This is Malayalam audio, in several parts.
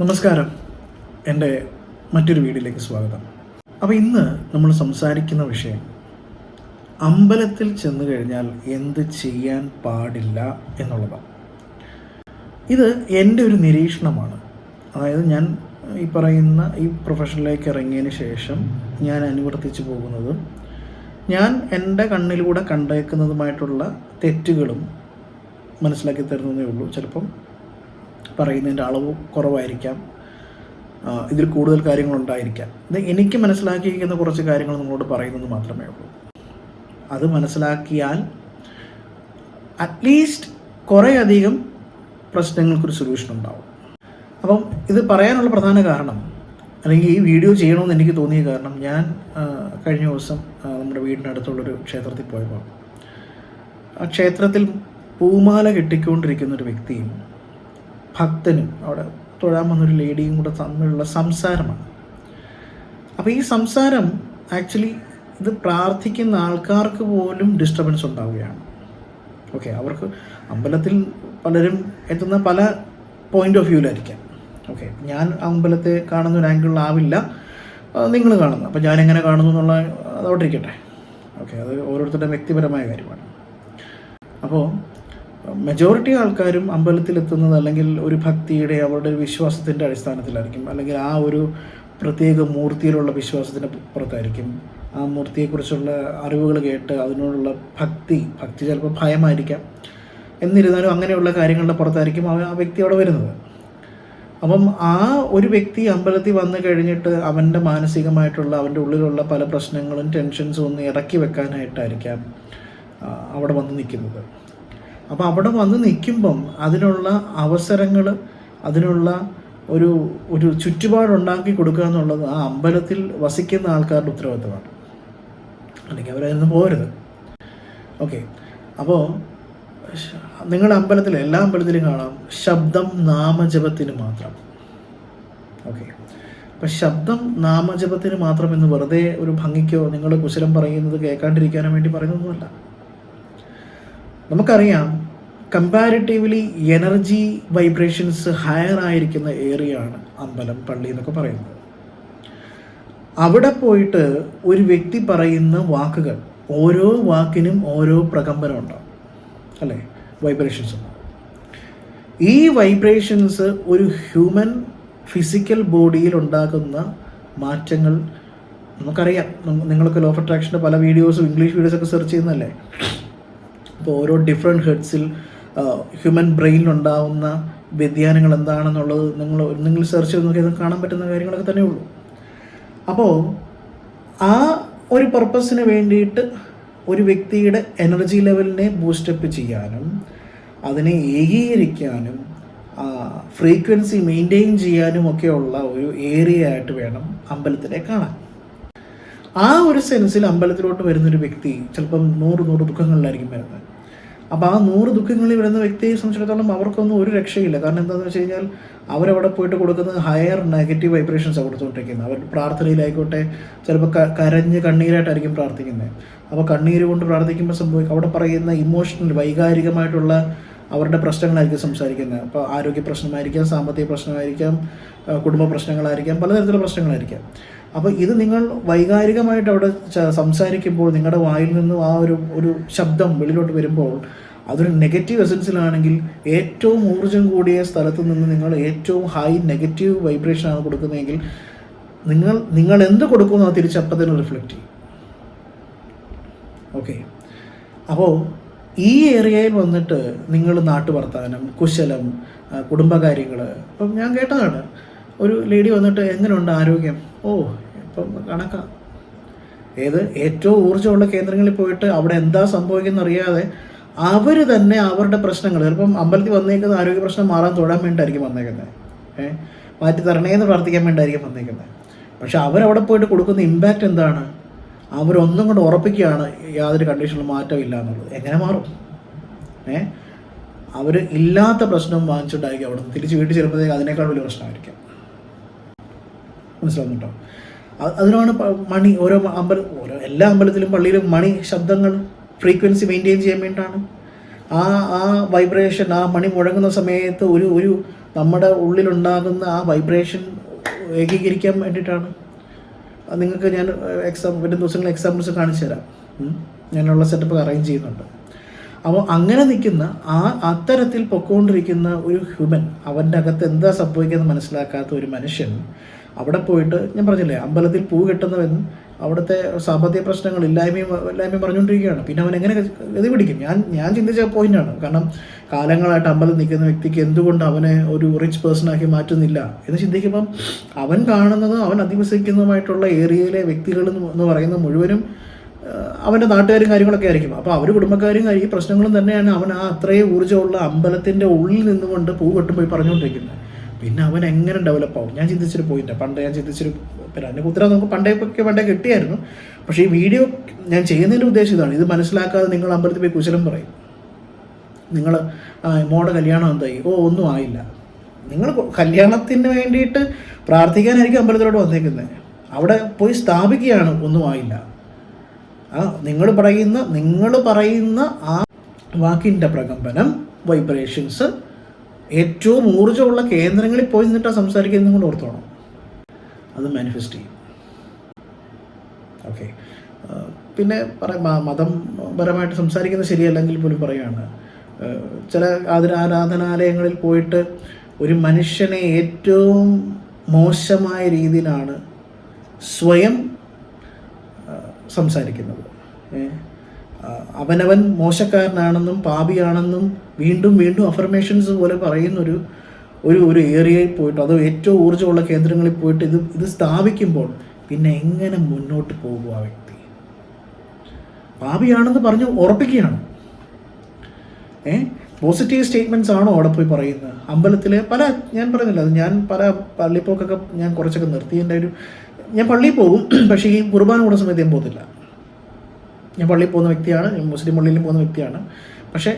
നമസ്കാരം. എന്റെ മറ്റൊരു വീഡിയോയിലേക്ക് സ്വാഗതം. അപ്പോൾ ഇന്ന് നമ്മൾ സംസാരിക്കുന്ന വിഷയം അമ്പലത്തിൽ ചെന്ന് കഴിഞ്ഞാൽ എന്ത് ചെയ്യാൻ പാടില്ല എന്നുള്ളതാണ്. ഇത് എന്റെ ഒരു നിരീക്ഷണമാണ്. അതായത് ഞാൻ ഈ പറയുന്ന ഈ പ്രൊഫഷനിലേക്ക് ഇറങ്ങിയതിന് ശേഷം ഞാൻ അനുവർത്തിച്ചു പോകുന്നതും ഞാൻ എന്റെ കണ്ണിലൂടെ കണ്ടേക്കുന്നതുമായിട്ടുള്ള തെറ്റുകളും മനസ്സിലാക്കി തരുന്നതേ ഉള്ളൂ. ചിലപ്പം പറയുന്നതിന്റെ അളവ് കുറവായിരിക്കാം. ഇതിൽ കൂടുതൽ കാര്യങ്ങളുണ്ടായിരിക്കാം. ഇത് എനിക്ക് മനസ്സിലാക്കിയിരിക്കുന്ന കുറച്ച് കാര്യങ്ങൾ നിങ്ങളോട് പറയുന്നത് മാത്രമേ ഉള്ളൂ. അത് മനസ്സിലാക്കിയാൽ അറ്റ്ലീസ്റ്റ് കുറേയധികം പ്രശ്നങ്ങൾക്കൊരു സൊല്യൂഷൻ ഉണ്ടാവും. അപ്പം ഇത് പറയാനുള്ള പ്രധാന കാരണം അല്ലെങ്കിൽ ഈ വീഡിയോ ചെയ്യണമെന്ന് എനിക്ക് തോന്നിയ കാരണം ഞാൻ കഴിഞ്ഞ ദിവസം നമ്മുടെ നമ്മുടെ വീടിനടുത്തുള്ളൊരു ക്ഷേത്രത്തിൽ പോയപ്പോൾ ആ ക്ഷേത്രത്തിൽ പൂമാല കെട്ടിക്കൊണ്ടിരിക്കുന്ന ഒരു വ്യക്തിയും ഭക്തനും അവിടെ തൊഴാൻ വന്നൊരു ലേഡിയും കൂടെ തമ്മിലുള്ള സംസാരമാണ്. അപ്പോൾ ഈ സംസാരം ആക്ച്വലി ഇത് പ്രാർത്ഥിക്കുന്ന ആൾക്കാർക്ക് പോലും ഡിസ്റ്റർബൻസ് ഉണ്ടാവുകയാണ്. ഓക്കെ അവർക്ക് അമ്പലത്തിൽ പലരും എത്തുന്ന പല പോയിന്റ് ഓഫ് വ്യൂവിലായിരിക്കാം ഓക്കെ ഞാൻ അമ്പലത്തെ കാണുന്ന ഒരു ആംഗിളിലാവില്ല നിങ്ങൾ കാണുന്നു അപ്പോൾ ഞാൻ എങ്ങനെ കാണുന്നു എന്നുള്ള അതോട്ടിരിക്കട്ടെ ഓക്കെ അത് ഓരോരുത്തരുടെ വ്യക്തിപരമായ കാര്യമാണ്. അപ്പോൾ മെജോറിറ്റി ആൾക്കാരും അമ്പലത്തിലെത്തുന്നത് അല്ലെങ്കിൽ ഒരു ഭക്തിയുടെ അവരുടെ വിശ്വാസത്തിന്റെ അടിസ്ഥാനത്തിലായിരിക്കും. അല്ലെങ്കിൽ ആ ഒരു പ്രത്യേക മൂർത്തിയിലുള്ള വിശ്വാസത്തിന്റെ പുറത്തായിരിക്കും. ആ മൂർത്തിയെക്കുറിച്ചുള്ള അറിവുകൾ കേട്ട് അതിനോടുള്ള ഭക്തി ഭക്തി ചിലപ്പോൾ ഭയമായിരിക്കാം. എന്നിരുന്നാലും അങ്ങനെയുള്ള കാര്യങ്ങളുടെ പുറത്തായിരിക്കും അവൻ ആ വ്യക്തി അവിടെ വരുന്നത്. അപ്പം ആ ഒരു വ്യക്തി അമ്പലത്തിൽ വന്നു കഴിഞ്ഞിട്ട് അവന്റെ മാനസികമായിട്ടുള്ള അവന്റെ ഉള്ളിലുള്ള പല പ്രശ്നങ്ങളും ടെൻഷൻസും ഒന്ന് ഇറക്കി വെക്കാനായിട്ടായിരിക്കാം അവിടെ വന്ന് നിൽക്കുന്നത്. അപ്പോൾ അവിടെ വന്ന് നിൽക്കുമ്പം അതിനുള്ള അവസരങ്ങൾ അതിനുള്ള ഒരു ഒരു ചുറ്റുപാടുണ്ടാക്കി കൊടുക്കുക എന്നുള്ളത് ആ അമ്പലത്തിൽ വസിക്കുന്ന ആൾക്കാരുടെ ഉത്തരവാദിത്തമാണ്. അല്ലെങ്കിൽ അവരതിന് പോരുത്. ഓക്കെ അപ്പോൾ നിങ്ങളുടെ അമ്പലത്തിൽ എല്ലാ അമ്പലത്തിലും കാണാം. ശബ്ദം നാമജപത്തിന് മാത്രം. ഓക്കെ അപ്പം ശബ്ദം നാമജപത്തിന് മാത്രം എന്ന് വെറുതെ ഒരു ഭംഗിക്കോ നിങ്ങൾ കുശലം പറയുന്നത് കേൾക്കാണ്ടിരിക്കാനോ വേണ്ടി പറയുന്നതൊന്നുമല്ല നമുക്കറിയാം കമ്പാരിറ്റീവ്ലി എനർജി വൈബ്രേഷൻസ് ഹയർ ആയിരിക്കുന്ന ഏരിയയാണ് അമ്പലം പള്ളി എന്നൊക്കെ പറയുന്നത്. അവിടെ പോയിട്ട് ഒരു വ്യക്തി പറയുന്ന വാക്കുകൾ ഓരോ വാക്കിനും ഓരോ പ്രകമ്പനം ഉണ്ടാവും അല്ലേ? വൈബ്രേഷൻസ് ഈ വൈബ്രേഷൻസ് ഒരു ഹ്യൂമൻ ഫിസിക്കൽ ബോഡിയിൽ ഉണ്ടാക്കുന്ന മാറ്റങ്ങൾ നമുക്കറിയാം. നിങ്ങൾക്ക് ലോ ഓഫ് അട്രാക്ഷന്റെ പല വീഡിയോസും ഇംഗ്ലീഷ് വീഡിയോസൊക്കെ സെർച്ച് ചെയ്യുന്നതല്ലേ? അപ്പോൾ ഓരോ ഡിഫറെന്റ് ഹെഡ്സിൽ ഹ്യൂമൻ ബ്രെയിനിലുണ്ടാവുന്ന വ്യതിയാനങ്ങൾ എന്താണെന്നുള്ളത് നിങ്ങൾ നിങ്ങൾ സെർച്ച് ചെയ്ത് നോക്കിയാൽ കാണാൻ പറ്റുന്ന കാര്യങ്ങളൊക്കെ തന്നെ ഉള്ളൂ അപ്പോൾ ആ ഒരു പർപ്പസിന് വേണ്ടിയിട്ട് ഒരു വ്യക്തിയുടെ എനർജി ലെവലിനെ ബൂസ്റ്റപ്പ് ചെയ്യാനും അതിനെ ഏകീകരിക്കാനും ഫ്രീക്വൻസി മെയിന്റെയിൻ ചെയ്യാനും ഒക്കെയുള്ള ഒരു ഏരിയ ആയിട്ട് വേണം അമ്പലത്തിനെ കാണാൻ. ആ ഒരു സെൻസിൽ അമ്പലത്തിലോട്ട് വരുന്നൊരു വ്യക്തി ചിലപ്പം നൂറ് നൂറ് ദുഃഖങ്ങളിലായിരിക്കും വരുന്നത്. അപ്പോൾ ആ നൂറ് ദുഃഖങ്ങളിൽ വരുന്ന വ്യക്തിയെ സംബന്ധിച്ചിടത്തോളം അവർക്കൊന്നും ഒരു രക്ഷയില്ല. കാരണം എന്താണെന്ന് വെച്ച് കഴിഞ്ഞാൽ അവരവിടെ പോയിട്ട് കൊടുക്കുന്നത് ഹയർ നെഗറ്റീവ് വൈബ്രേഷൻസ് കൊടുത്തുകൊണ്ടിരിക്കുന്നത്. അവർ പ്രാർത്ഥനയിലായിക്കോട്ടെ ചിലപ്പോൾ കരഞ്ഞ് കണ്ണീരായിട്ടായിരിക്കും പ്രാർത്ഥിക്കുന്നത്. അപ്പോൾ കണ്ണീര് കൊണ്ട് പ്രാർത്ഥിക്കുമ്പോൾ സംഭവിക്കും. അവിടെ പറയുന്ന ഇമോഷണൽ വൈകാരികമായിട്ടുള്ള അവരുടെ പ്രശ്നങ്ങളായിരിക്കും സംസാരിക്കുന്നത്. അപ്പോൾ ആരോഗ്യ പ്രശ്നമായിരിക്കാം സാമ്പത്തിക പ്രശ്നമായിരിക്കാം കുടുംബ പ്രശ്നങ്ങളായിരിക്കാം പലതരത്തിലുള്ള പ്രശ്നങ്ങളായിരിക്കാം. അപ്പോൾ ഇത് നിങ്ങൾ വൈകാരികമായിട്ട് അവിടെ സംസാരിക്കുമ്പോൾ നിങ്ങളുടെ വായിൽ നിന്നും ആ ഒരു ഒരു ശബ്ദം വെളിയിലോട്ട് വരുമ്പോൾ അതൊരു നെഗറ്റീവ് എസൻസിലാണെങ്കിൽ ഏറ്റവും ഊർജം കൂടിയ സ്ഥലത്ത് നിന്ന് നിങ്ങൾ ഏറ്റവും ഹൈ നെഗറ്റീവ് വൈബ്രേഷനാണ് കൊടുക്കുന്നതെങ്കിൽ നിങ്ങൾ നിങ്ങൾ എന്ത് കൊടുക്കുന്നു അത് തിരിച്ചപ്പം തന്നെ റിഫ്ലക്റ്റ് ചെയ്യും. ഓക്കെ അപ്പോൾ ഈ ഏരിയയിൽ വന്നിട്ട് നിങ്ങൾ നാട്ടുവർത്താനം കുശലം കുടുംബകാര്യങ്ങൾ ഇപ്പം ഞാൻ കേട്ടതാണ്. ഒരു ലേഡി വന്നിട്ട് എങ്ങനെയുണ്ട് ആരോഗ്യം? ഓ ഇപ്പം കണക്കാം. ഏത്? ഏറ്റവും ഊർജമുള്ള കേന്ദ്രങ്ങളിൽ പോയിട്ട് അവിടെ എന്താ സംഭവിക്കുന്നത് അറിയാതെ അവർ തന്നെ അവരുടെ പ്രശ്നങ്ങൾ ചിലപ്പം അമ്പലത്തിൽ വന്നേക്കുന്ന ആരോഗ്യ പ്രശ്നം മാറാൻ തൊടാൻ വേണ്ടിയിട്ടായിരിക്കും വന്നേക്കുന്നത് ഏഹ് മാറ്റി തരണേന്ന് പ്രാർത്ഥിക്കാൻ വേണ്ടിയായിരിക്കും വന്നേക്കുന്നത് പക്ഷെ അവരവിടെ പോയിട്ട് കൊടുക്കുന്ന ഇമ്പാക്റ്റ് എന്താണ്? അവരൊന്നും കൊണ്ട് ഉറപ്പിക്കുകയാണ് യാതൊരു കണ്ടീഷനിലും മാറ്റമില്ല എന്നുള്ളത് എങ്ങനെ മാറും? ഏ? അവർ ഇല്ലാത്ത പ്രശ്നം വാങ്ങിച്ചിട്ടായിരിക്കും അവിടെ നിന്ന് തിരിച്ച് വീട്ടിൽ ചെല്ലുമ്പോഴത്തേക്ക് അതിനേക്കാൾ വലിയ പ്രശ്നമായിരിക്കും. മനസ്സിലാവുന്നുണ്ടോ അതിനാണ് മണി ഓരോ അമ്പലം ഓരോ എല്ലാ അമ്പലത്തിലും പള്ളിയിലും മണി ശബ്ദങ്ങൾ ഫ്രീക്വൻസി മെയിന്റെയിൻ ചെയ്യാൻ വേണ്ടിയിട്ടാണ്. ആ ആ വൈബ്രേഷൻ ആ മണി മുഴങ്ങുന്ന സമയത്ത് ഒരു ഒരു നമ്മുടെ ഉള്ളിലുണ്ടാകുന്ന ആ വൈബ്രേഷൻ ഏകീകരിക്കാൻ വേണ്ടിയിട്ടാണ്. നിങ്ങൾക്ക് ഞാൻ എക്സാം വരും ദിവസങ്ങളിൽ എക്സാമ്പിൾസ് കാണിച്ചു തരാം. ഞാനുള്ള സെറ്റപ്പ് അറേഞ്ച് ചെയ്യുന്നുണ്ട് അപ്പോൾ അങ്ങനെ നിൽക്കുന്ന ആ അത്തരത്തിൽ പൊക്കോണ്ടിരിക്കുന്ന ഒരു ഹ്യൂമൻ അവന്റെ അകത്ത് എന്താ സംഭവിക്കുന്നത് മനസ്സിലാക്കാത്ത ഒരു മനുഷ്യൻ അവിടെ പോയിട്ട് ഞാൻ പറഞ്ഞില്ലേ അമ്പലത്തിൽ പൂ കെട്ടുന്നവൻ അവിടുത്തെ സാമ്പത്തിക പ്രശ്നങ്ങൾ ഇല്ലായ്മയും ഇല്ലായ്മയും പറഞ്ഞുകൊണ്ടിരിക്കുകയാണ്. പിന്നെ അവൻ എങ്ങനെ ഇത് പിടിക്കും? ഞാൻ ഞാൻ ചിന്തിച്ച പോയിന്റാണ് കാരണം കാലങ്ങളായിട്ട് അമ്പലം നിൽക്കുന്ന വ്യക്തിക്ക് എന്തുകൊണ്ട് അവനെ ഒരു റിച്ച് പേഴ്സണാക്കി മാറ്റുന്നില്ല? എന്ന് ചിന്തിക്കുമ്പം അവൻ കാണുന്നത് അവൻ അധിവസിക്കുന്നതുമായിട്ടുള്ള ഏരിയയിലെ വ്യക്തികൾ എന്ന് പറയുന്ന മുഴുവനും അവന്റെ നാട്ടുകാരും കാര്യങ്ങളൊക്കെ ആയിരിക്കും. അപ്പോൾ അവർ കുടുംബക്കാരും ഈ പ്രശ്നങ്ങളും തന്നെയാണ് അവൻ ആ അത്രയും ഊർജമുള്ള അമ്പലത്തിന്റെ ഉള്ളിൽ നിന്നുകൊണ്ട് പൂ കെട്ടും പോയി പറഞ്ഞുകൊണ്ടിരിക്കുന്നത്. പിന്നെ അവൻ എങ്ങനെ ഡെവലപ്പ് ആവും? ഞാൻ ചിന്തിച്ചൊരു പോയിന്റ് പണ്ട് ഞാൻ ചിന്തിച്ചൊരു ഉത്തരം നമുക്ക് പണ്ടേക്കൊക്കെ പണ്ടേ കിട്ടിയായിരുന്നു. പക്ഷേ ഈ വീഡിയോ ഞാൻ ചെയ്യുന്നതിന്റെ ഉദ്ദേശം ഇതാണ്. ഇത് മനസ്സിലാക്കാതെ നിങ്ങൾ അമ്പലത്തിൽ പോയി കുശലം പറയും. നിങ്ങൾ മോടെ കല്യാണം എന്തായി? ഓ ഒന്നും ആയില്ല. നിങ്ങൾ കല്യാണത്തിന് വേണ്ടിയിട്ട് പ്രാർത്ഥിക്കാനായിരിക്കും അമ്പലത്തിലോട്ട് വന്നേക്കുന്നത് അവിടെ പോയി സ്ഥാപിക്കുകയാണ്. ഒന്നും ആയില്ല. ആ നിങ്ങൾ പറയുന്ന നിങ്ങൾ പറയുന്ന ആ വാക്കിന്റെ പ്രകമ്പനം വൈബ്രേഷൻസ് ഏറ്റവും ഊർജമുള്ള കേന്ദ്രങ്ങളിൽ പോയി നിന്നിട്ടാണ് സംസാരിക്കുന്നത് കൊണ്ട് ഓർത്തോണം. അത് മാനിഫെസ്റ്റ് ചെയ്യും. ഓക്കെ പിന്നെ പറയാം മതപരമായിട്ട് സംസാരിക്കുന്നത് ശരിയല്ലെങ്കിൽ പോലും പറയുകയാണ്. ചില ആദര ആരാധനാലയങ്ങളിൽ പോയിട്ട് ഒരു മനുഷ്യനെ ഏറ്റവും മോശമായ രീതിയിലാണ് സ്വയം സംസാരിക്കുന്നത്. അവനവൻ മോശക്കാരനാണെന്നും പാപിയാണെന്നും വീണ്ടും വീണ്ടും അഫർമേഷൻസ് പോലെ പറയുന്നൊരു ഒരു ഒരു ഏരിയയിൽ പോയിട്ട് അത് ഏറ്റവും ഊർജമുള്ള കേന്ദ്രങ്ങളിൽ പോയിട്ട് ഇത് ഇത് സ്ഥാപിക്കുമ്പോൾ പിന്നെ എങ്ങനെ മുന്നോട്ട് പോകും ആ വ്യക്തി? പാപിയാണെന്ന് പറഞ്ഞ് ഉറപ്പിക്കുകയാണ്. ഏ? പോസിറ്റീവ് സ്റ്റേറ്റ്മെന്റ്സ് ആണോ അവിടെ പോയി പറയുന്നത്? അമ്പലത്തിലെ പല ഞാൻ പറയുന്നില്ല അത് ഞാൻ പല പള്ളിപ്പോക്കൊക്കെ ഞാൻ കുറച്ചൊക്കെ നിർത്തി എന്റെ ഒരു ഞാൻ പള്ളിയിൽ പോകും പക്ഷേ ഈ കുർബാന കൂടുന്ന സമയത്ത് ഞാൻ പോകത്തില്ല. ഞാൻ പള്ളിയിൽ പോകുന്ന വ്യക്തിയാണ് മുസ്ലിം പള്ളിയിലും പോകുന്ന വ്യക്തിയാണ്. പക്ഷേ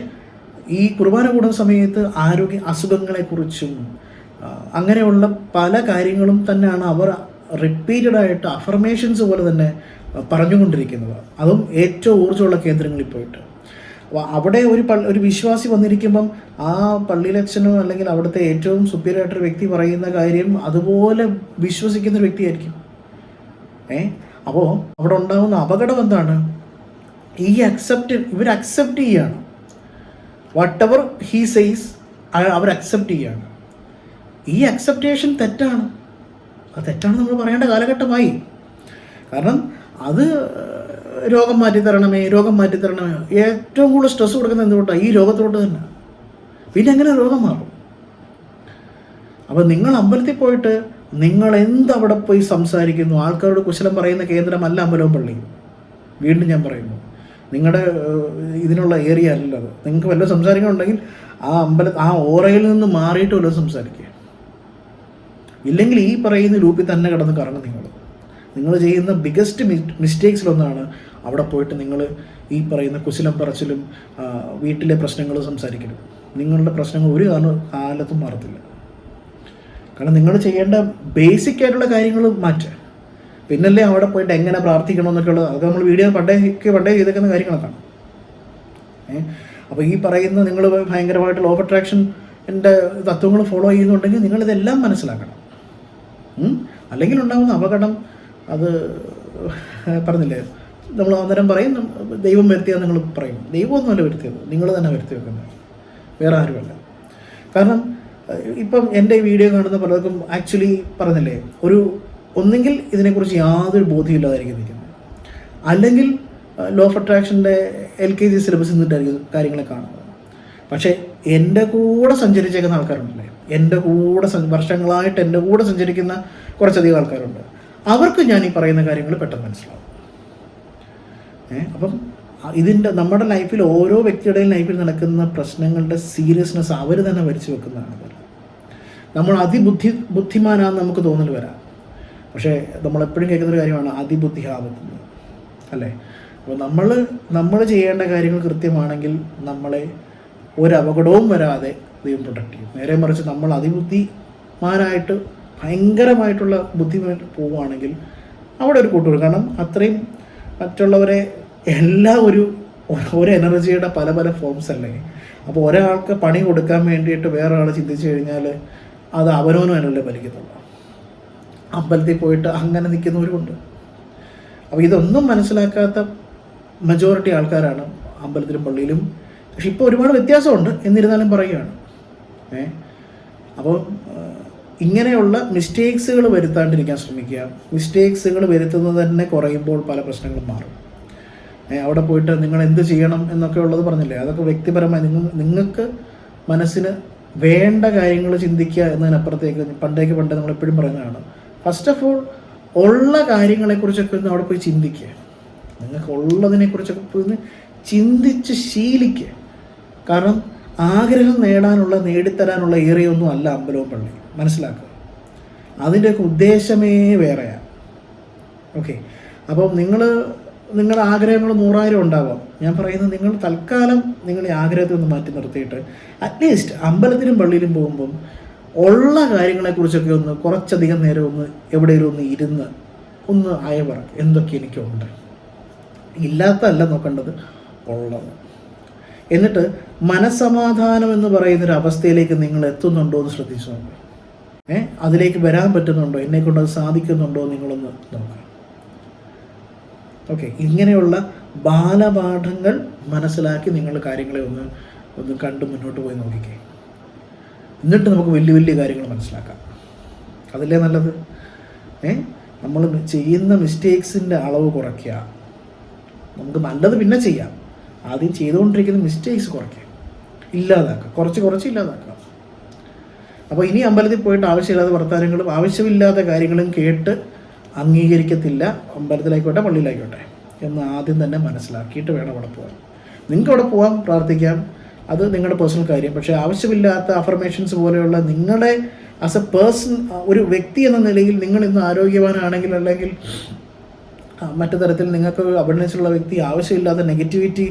ഈ കുർബാന കൂടുന്ന സമയത്ത് ആരോഗ്യ അസുഖങ്ങളെക്കുറിച്ചും അങ്ങനെയുള്ള പല കാര്യങ്ങളും തന്നെയാണ് അവർ റിപ്പീറ്റഡായിട്ട് അഫർമേഷൻസ് പോലെ തന്നെ പറഞ്ഞുകൊണ്ടിരിക്കുന്നത്. അതും ഏറ്റവും ഊർജമുള്ള കേന്ദ്രങ്ങളിൽ പോയിട്ട്. അപ്പോൾ അവിടെ ഒരു പള്ളി ഒരു വിശ്വാസി വന്നിരിക്കുമ്പം ആ പള്ളിയിലച്ഛനോ അല്ലെങ്കിൽ അവിടുത്തെ ഏറ്റവും ആയിട്ടൊരു വ്യക്തി പറയുന്ന കാര്യം അതുപോലെ വിശ്വസിക്കുന്ന ഒരു വ്യക്തിയായിരിക്കും. ഏ? അപ്പോൾ അവിടെ ഉണ്ടാകുന്ന അപകടം എന്താണ്? ഈ അക്സെപ്റ്റ് ഇവർ അക്സെപ്റ്റ് ചെയ്യാണ് വാട്ട് എവർ ഹീ സെയ്സ് അവർ അക്സെപ്റ്റ് ചെയ്യാണ് ഈ അക്സെപ്റ്റേഷൻ തെറ്റാണ്. അത് തെറ്റാണ് നമ്മൾ പറയേണ്ട കാലഘട്ടമായി. കാരണം അത് രോഗം മാറ്റി തരണമേ രോഗം മാറ്റി തരണമേ ഏറ്റവും കൂടുതൽ സ്ട്രെസ് കൊടുക്കുന്നത് എന്തുകൊണ്ടാണ് ഈ രോഗത്തോട്ട് തന്നെ. പിന്നെ എങ്ങനെ രോഗം മാറും? അപ്പം നിങ്ങൾ അമ്പലത്തിൽ പോയിട്ട് നിങ്ങൾ എന്ത് അവിടെ പോയി സംസാരിക്കുന്നു? ആൾക്കാരോട് കുശലം പറയുന്ന കേന്ദ്രമല്ല അമ്പലവും പള്ളിയും. വീണ്ടും ഞാൻ പറയുന്നു. നിങ്ങളുടെ ഇതിനുള്ള ഏരിയ അല്ല അത്. നിങ്ങൾക്ക് വല്ല സംസാരിക്കണമെങ്കിൽ ആ അമ്പല ആ ഓറയിൽ നിന്ന് മാറിയിട്ട് വല്ലതും സംസാരിക്കുക ഇല്ലെങ്കിൽ ഈ പറയുന്ന ലൂപ്പിൽ തന്നെ കിടന്ന് കറങ്ങും നിങ്ങൾ നിങ്ങൾ ചെയ്യുന്ന ബിഗസ്റ്റ് മിസ്റ്റേക്സിലൊന്നാണ് അവിടെ പോയിട്ട് നിങ്ങൾ ഈ പറയുന്ന കുശലം പറച്ചിലും വീട്ടിലെ പ്രശ്നങ്ങൾ സംസാരിക്കരുത്. നിങ്ങളുടെ പ്രശ്നങ്ങൾ ഒരു കാലത്തും മാറത്തില്ല. കാരണം നിങ്ങൾ ചെയ്യേണ്ട ബേസിക് ആയിട്ടുള്ള കാര്യങ്ങൾ മാറ്റുക പിന്നല്ലേ അവിടെ പോയിട്ട് എങ്ങനെ പ്രാർത്ഥിക്കണം എന്നൊക്കെ ഉള്ളത് അത് നമ്മൾ വീഡിയോ പണ്ടേ പണ്ടേ ചെയ്തേക്കുന്ന കാര്യങ്ങളൊക്കെയാണ്. അപ്പോൾ ഈ പറയുന്ന നിങ്ങൾ ഭയങ്കരമായിട്ട് ലോ അട്രാക്ഷൻ എന്റെ തത്വങ്ങൾ ഫോളോ ചെയ്യുന്നുണ്ടെങ്കിൽ നിങ്ങളിതെല്ലാം മനസ്സിലാക്കണം. അല്ലെങ്കിൽ ഉണ്ടാകുന്ന അപകടം അത് പറഞ്ഞില്ലേ? നമ്മൾ അന്നേരം പറയും ദൈവം വരുത്തിയാൽ നിങ്ങൾ പറയും. ദൈവമൊന്നുമല്ല വരുത്തിയത്. നിങ്ങൾ തന്നെ വരുത്തി വെക്കുന്നത്. വേറെ ആരുമല്ല. കാരണം ഇപ്പം എന്റെ വീഡിയോ കാണുന്ന പലർക്കും ആക്ച്വലി പറഞ്ഞില്ലേ ഒരു ഒന്നെങ്കിൽ ഇതിനെക്കുറിച്ച് യാതൊരു ബോധ്യമില്ലാതായിരിക്കും നിൽക്കുന്നത് അല്ലെങ്കിൽ ലോ ഓഫ് അട്രാക്ഷന്റെ എൽ കെ ജി സിലബസിൽ നിന്നിട്ടായിരിക്കും കാര്യങ്ങളെ കാണുന്നത്. പക്ഷേ എന്റെ കൂടെ സഞ്ചരിച്ചേക്കുന്ന ആൾക്കാരുണ്ടല്ലേ? എന്റെ കൂടെ വർഷങ്ങളായിട്ട് എന്റെ കൂടെ സഞ്ചരിക്കുന്ന കുറച്ചധികം ആൾക്കാരുണ്ട്. അവർക്ക് ഞാൻ ഈ പറയുന്ന കാര്യങ്ങൾ പെട്ടെന്ന് മനസ്സിലാവും. ഏഹ് അപ്പം ഇതിന്റെ നമ്മുടെ ലൈഫിൽ ഓരോ വ്യക്തിയുടെയും ലൈഫിൽ നടക്കുന്ന പ്രശ്നങ്ങളുടെ സീരിയസ്നെസ് അവർ തന്നെ വരച്ചു വെക്കുന്നതാണ്. നമ്മൾ അതിബുദ്ധി ബുദ്ധിമാനാന്ന് നമുക്ക് തോന്നൽ വരാം. പക്ഷേ നമ്മളെപ്പോഴും കേൾക്കുന്ന ഒരു കാര്യമാണ് അതിബുദ്ധി ആപത്തുന്നത് അല്ലേ? അപ്പോൾ നമ്മൾ നമ്മൾ ചെയ്യേണ്ട കാര്യങ്ങൾ കൃത്യമാണെങ്കിൽ നമ്മളെ ഒരു വരാതെ ദൈവം പ്രൊട്ടക്ട് ചെയ്യും. നേരെ മറിച്ച് നമ്മൾ അതിബുദ്ധിമാരായിട്ട് ഭയങ്കരമായിട്ടുള്ള ബുദ്ധിമായിട്ട് പോവുകയാണെങ്കിൽ അവിടെ ഒരു കൂട്ടുകൂടും. കാരണം അത്രയും മറ്റുള്ളവരെ എല്ലാ ഒരു ഒരു എനർജിയുടെ പല പല ഫോംസ് അല്ലേ? അപ്പോൾ ഒരാൾക്ക് പണി കൊടുക്കാൻ വേണ്ടിയിട്ട് വേറൊരാൾ ചിന്തിച്ചു കഴിഞ്ഞാൽ അത് അവനവനും അതിനല്ലേ ഫലിക്കത്തുള്ളൂ അമ്പലത്തിൽ പോയിട്ട് അങ്ങനെ നിൽക്കുന്നവരുമുണ്ട്. അപ്പോൾ ഇതൊന്നും മനസ്സിലാക്കാത്ത മെജോറിറ്റി ആൾക്കാരാണ് അമ്പലത്തിലും പള്ളിയിലും. പക്ഷെ ഇപ്പോൾ ഒരുപാട് വ്യത്യാസമുണ്ട് എന്നിരുന്നാലും പറയുകയാണ്. ഏ? അപ്പോൾ ഇങ്ങനെയുള്ള മിസ്റ്റേക്സുകൾ വരുത്താണ്ടിരിക്കാൻ ശ്രമിക്കുക. മിസ്റ്റേക്സുകൾ വരുത്തുന്നത് തന്നെ കുറയുമ്പോൾ പല പ്രശ്നങ്ങളും മാറും. അവിടെ പോയിട്ട് നിങ്ങൾ എന്ത് ചെയ്യണം എന്നൊക്കെ ഉള്ളത് പറഞ്ഞില്ലേ? അതൊക്കെ വ്യക്തിപരമായി നിങ്ങൾ നിങ്ങൾക്ക് മനസ്സിന് വേണ്ട കാര്യങ്ങൾ ചിന്തിക്കുക എന്നതിനപ്പുറത്തേക്ക് പണ്ടേക്ക് പണ്ടേ നമ്മൾ എപ്പോഴും പറയുന്നതാണ്. ഫസ്റ്റ് ഓഫ് ഓൾ ഉള്ള കാര്യങ്ങളെക്കുറിച്ചൊക്കെ ഒന്ന് അവിടെ പോയി ചിന്തിക്കുക നിങ്ങൾക്ക് ഉള്ളതിനെക്കുറിച്ചൊക്കെ പോയി ഒന്ന് ചിന്തിച്ച് ശീലിക്കുക കാരണം ആഗ്രഹം നേടാനുള്ള നേടിത്തരാനുള്ള ഏറിയൊന്നും അല്ല അമ്പലവും പള്ളി. മനസ്സിലാക്കുക? അതിന്റെയൊക്കെ ഉദ്ദേശമേ വേറെയാണ് ഓക്കെ അപ്പം നിങ്ങൾ നിങ്ങളുടെ ആഗ്രഹങ്ങൾ നൂറായിരം ഉണ്ടാവാം. ഞാൻ പറയുന്നത് നിങ്ങൾ തൽക്കാലം നിങ്ങളുടെ ആഗ്രഹത്തിൽ ആഗ്രഹത്തെ ഒന്ന് മാറ്റി നിർത്തിയിട്ട് അറ്റ്ലീസ്റ്റ് അമ്പലത്തിലും പള്ളിയിലും പോകുമ്പം ഉള്ള കാര്യങ്ങളെക്കുറിച്ചൊക്കെ ഒന്ന് കുറച്ചധികം നേരം ഒന്ന് എവിടെയെങ്കിലും ഒന്ന് ഇരുന്ന് ഒന്ന് അയവറ എന്തൊക്കെ എനിക്കുണ്ട്. ഇല്ലാത്തതല്ല നോക്കേണ്ടത് ഉള്ളത്. എന്നിട്ട് മനസമാധാനം എന്ന് പറയുന്ന ഒരു അവസ്ഥയിലേക്ക് നിങ്ങൾ എത്തുന്നുണ്ടോ എന്ന് ശ്രദ്ധിച്ചു? നോക്കുക ഏ? അതിലേക്ക് വരാൻ പറ്റുന്നുണ്ടോ? എന്നെ കൊണ്ട് അത് സാധിക്കുന്നുണ്ടോ നിങ്ങളൊന്ന് നോക്കുക ഓക്കെ. ഇങ്ങനെയുള്ള ബാലപാഠങ്ങൾ മനസ്സിലാക്കി നിങ്ങൾ കാര്യങ്ങളെ ഒന്ന് ഒന്ന് കണ്ട് മുന്നോട്ട് പോയി നോക്കിക്കേ. എന്നിട്ട് നമുക്ക് വലിയ വലിയ കാര്യങ്ങൾ മനസ്സിലാക്കാം. അതല്ലേ നല്ലത്? ഏ? നമ്മൾ ചെയ്യുന്ന മിസ്റ്റേക്സിന്റെ അളവ് കുറയ്ക്കുക. നമുക്ക് നല്ലത് പിന്നെ ചെയ്യാം. ആദ്യം ചെയ്തുകൊണ്ടിരിക്കുന്ന മിസ്റ്റേക്സ് കുറയ്ക്കുക. ഇല്ലാതാക്കുക. കുറച്ച് കുറച്ച് ഇല്ലാതാക്കുക. അപ്പോൾ ഇനി അമ്പലത്തിൽ പോയിട്ട് ആവശ്യമില്ലാത്ത വർത്തമാനങ്ങളും ആവശ്യമില്ലാത്ത കാര്യങ്ങളും കേട്ട് അംഗീകരിക്കത്തില്ല. അമ്പലത്തിലായിക്കോട്ടെ പള്ളിയിലായിക്കോട്ടെ എന്ന് ആദ്യം തന്നെ മനസ്സിലാക്കിയിട്ട് വേണം അവിടെ പോകാൻ. നിങ്ങൾക്ക് അവിടെ പോകാം പ്രാർത്ഥിക്കാം. അത് നിങ്ങളുടെ പേഴ്സണൽ കാര്യം. പക്ഷേ ആവശ്യമില്ലാത്ത അഫർമേഷൻസ് പോലെയുള്ള നിങ്ങളുടെ ആസ് എ പേഴ്സൺ ഒരു വ്യക്തി എന്ന നിലയിൽ നിങ്ങൾ ഇന്ന് ആരോഗ്യവാനാണെങ്കിൽ അല്ലെങ്കിൽ മറ്റു തരത്തിൽ നിങ്ങൾക്ക് അബണ്ടൻസ് ഉള്ള വ്യക്തി ആവശ്യമില്ലാത്ത നെഗറ്റിവിറ്റി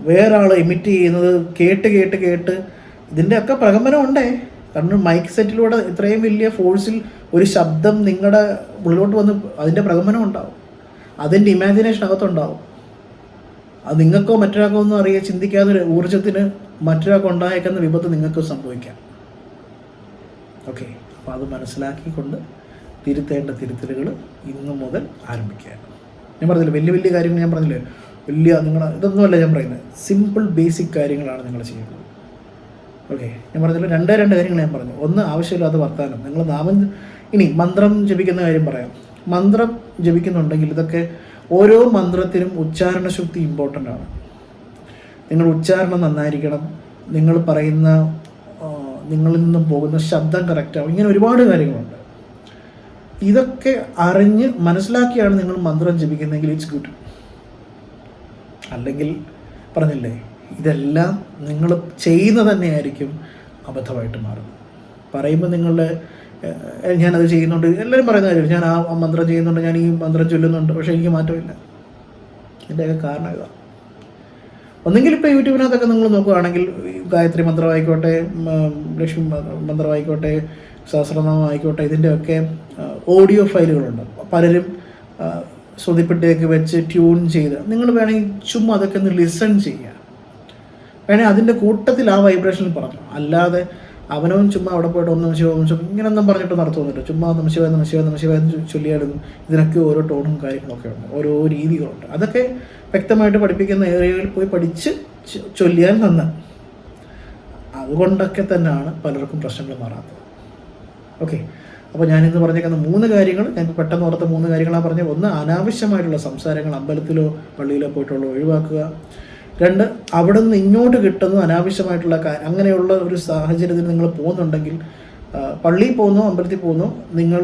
വേറെ ആൾ എമിറ്റ് ചെയ്യുന്നത് കേട്ട് കേട്ട് കേട്ട് ഇതിന്റെയൊക്കെ പ്രകമ്പനം ഉണ്ടേ കാരണം മൈക്ക് സെറ്റിലൂടെ ഇത്രയും വലിയ ഫോഴ്സിൽ ഒരു ശബ്ദം നിങ്ങളുടെ ഉള്ളിലോട്ട് വന്ന് അതിന്റെ പ്രകമ്പനം ഉണ്ടാവും. അതിന്റെ ഇമാജിനേഷൻ അകത്തുണ്ടാവും. അത് നിങ്ങൾക്കോ മറ്റൊരാൾക്കോ ഒന്നും അറിയാൻ ചിന്തിക്കാതെ ഒരു ഊർജത്തിന് മറ്റൊരാൾക്ക് ഉണ്ടായേക്കുന്ന വിപത്ത് നിങ്ങൾക്ക് സംഭവിക്കാം. ഓക്കെ അപ്പോൾ അത് മനസ്സിലാക്കിക്കൊണ്ട് തിരുത്തേണ്ട തിരുത്തലുകൾ ഇന്നു മുതൽ ആരംഭിക്കുകയാണ്. ഞാൻ പറഞ്ഞില്ല വലിയ വലിയ കാര്യങ്ങൾ ഞാൻ പറഞ്ഞില്ലേ? വലിയ നിങ്ങൾ ഇതൊന്നുമല്ല ഞാൻ പറയുന്നത്. സിമ്പിൾ ബേസിക് കാര്യങ്ങളാണ് നിങ്ങൾ ചെയ്യുന്നത്. ഓക്കെ ഞാൻ പറഞ്ഞില്ല രണ്ടേ രണ്ട് കാര്യങ്ങൾ ഞാൻ പറഞ്ഞു. ഒന്ന് ആവശ്യമില്ലാത്ത വർത്താനം. നിങ്ങൾ നാമം ഇനി മന്ത്രം ജപിക്കുന്ന കാര്യം പറയാം. മന്ത്രം ജപിക്കുന്നുണ്ടെങ്കിൽ ഇതൊക്കെ ഓരോ മന്ത്രത്തിനും ഉച്ചാരണ ശക്തി ഇമ്പോർട്ടന്റ് ആണ്. നിങ്ങൾ ഉച്ചാരണം നന്നായിരിക്കണം. നിങ്ങൾ പറയുന്ന നിങ്ങളിൽ നിന്നും പോകുന്ന ശബ്ദം കറക്റ്റാവും ഇങ്ങനെ ഒരുപാട് കാര്യങ്ങളുണ്ട്. ഇതൊക്കെ അറിഞ്ഞ് മനസ്സിലാക്കിയാണ് നിങ്ങൾ മന്ത്രം ജപിക്കുന്നതെങ്കിൽ ഇറ്റ്സ് ഗുഡ് അല്ലെങ്കിൽ പറഞ്ഞില്ലേ ഇതെല്ലാം നിങ്ങൾ ചെയ്യുന്നത് തന്നെയായിരിക്കും അബദ്ധമായിട്ട് മാറുന്നത് പറയുമ്പോൾ നിങ്ങളുടെ ഞാനത് ചെയ്യുന്നുണ്ട് എല്ലാവരും പറയുന്ന കാര്യം ഞാൻ ആ മന്ത്രം ചെയ്യുന്നുണ്ട് ഞാൻ ഈ മന്ത്രം ചൊല്ലുന്നുണ്ട് പക്ഷേ എനിക്ക് മാറ്റമില്ല. ഇതിന്റെയൊക്കെ കാരണം ഇതാണ് ഒന്നെങ്കിൽ ഇപ്പോൾ യൂട്യൂബിനകത്തൊക്കെ നിങ്ങൾ നോക്കുകയാണെങ്കിൽ ഗായത്രി മന്ത്രമായിക്കോട്ടെ ലക്ഷ്മി മന്ത്രമായിക്കോട്ടെ സഹസ്രനാമം ആയിക്കോട്ടെ ഇതിന്റെയൊക്കെ ഓഡിയോ ഫയലുകളുണ്ട്. പലരും ശ്രുതിപ്പെട്ടിയൊക്കെ വെച്ച് ട്യൂൺ ചെയ്ത് നിങ്ങൾ വേണമെങ്കിൽ ചുമ്മാ അതൊക്കെ ഒന്ന് ലിസൺ ചെയ്യുക. വേണമെങ്കിൽ അതിന്റെ കൂട്ടത്തിൽ ആ വൈബ്രേഷൻ പറഞ്ഞു. അല്ലാതെ അവനവൻ ചുമ്മാ അവിടെ പോയിട്ട് ഒന്നും ശിവ നിമിഷം ഇങ്ങനൊന്നും പറഞ്ഞിട്ട് നടത്തുന്നില്ല ചുമ്മാ നമ ശിവ നിമിഷം ശിവ നമ ശിവ എന്ന് ചൊല്ലിയാലും ഇതിനൊക്കെ ഓരോ ടോണും കാര്യങ്ങളൊക്കെ ഉണ്ട്. ഓരോ രീതികളുണ്ട്. അതൊക്കെ വ്യക്തമായിട്ട് പഠിപ്പിക്കുന്ന ഏരിയകളിൽ പോയി പഠിച്ച് ചൊല്ലിയാൽ നന്ന്. അതുകൊണ്ടൊക്കെ തന്നെയാണ് പലർക്കും പ്രശ്നങ്ങൾ മാറാത്തത്. ഓക്കെ. അപ്പോൾ ഞാനിന്ന് പറഞ്ഞേക്കുന്ന മൂന്ന് കാര്യങ്ങൾ ഞാൻ പെട്ടെന്ന് ഓർത്ത മൂന്ന് കാര്യങ്ങളാണ് പറഞ്ഞത്. ഒന്ന് അനാവശ്യമായിട്ടുള്ള സംസാരങ്ങൾ അമ്പലത്തിലോ പള്ളിയിലോ പോയിട്ടുള്ള ഒഴിവാക്കുക. രണ്ട് അവിടെ നിന്ന് ഇങ്ങോട്ട് കിട്ടുന്ന അനാവശ്യമായിട്ടുള്ള കാര്യം അങ്ങനെയുള്ള ഒരു സാഹചര്യത്തിൽ നിങ്ങൾ പോകുന്നുണ്ടെങ്കിൽ പള്ളിയിൽ പോകുന്നു അമ്പലത്തിൽ പോകുന്നു നിങ്ങൾ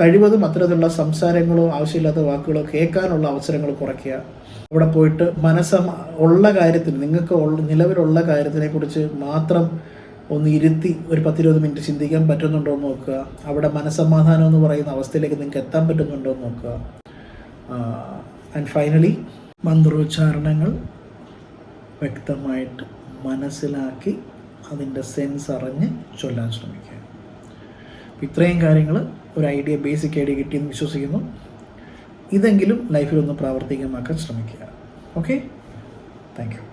കഴിവതും അത്തരത്തിലുള്ള സംസാരങ്ങളോ ആവശ്യമില്ലാത്ത വാക്കുകളോ കേൾക്കാനുള്ള അവസരങ്ങൾ കുറയ്ക്കുക. അവിടെ പോയിട്ട് മനസ്സമ ഉള്ള കാര്യത്തിന് നിങ്ങൾക്ക് നിലവിലുള്ള കാര്യത്തിനെ കുറിച്ച് മാത്രം ഒന്ന് ഇരുത്തി ഒരു പത്തിരുപത് മിനിറ്റ് ചിന്തിക്കാൻ പറ്റുന്നുണ്ടോ എന്ന് നോക്കുക. അവിടെ മനസ്സമാധാനം എന്ന് പറയുന്ന അവസ്ഥയിലേക്ക് നിങ്ങൾക്ക് എത്താൻ പറ്റുന്നുണ്ടോ എന്ന് നോക്കുക. ആൻഡ് ഫൈനലി മന്ത്രോച്ചാരണങ്ങൾ. വ്യക്തമായിട്ട് മനസ്സിലാക്കി അതിന്റെ സെൻസ് അറിഞ്ഞ് ചൊല്ലാൻ ശ്രമിക്കുക. ഇത്രയും കാര്യങ്ങൾ ഒരു ഐഡിയ ബേസിക് ഐഡിയ കിട്ടിയെന്ന് വിശ്വസിക്കുന്നു. ഇതെങ്കിലും ലൈഫിൽ ഒന്ന് പ്രാവർത്തികമാക്കാൻ ശ്രമിക്കുക. Okay thank you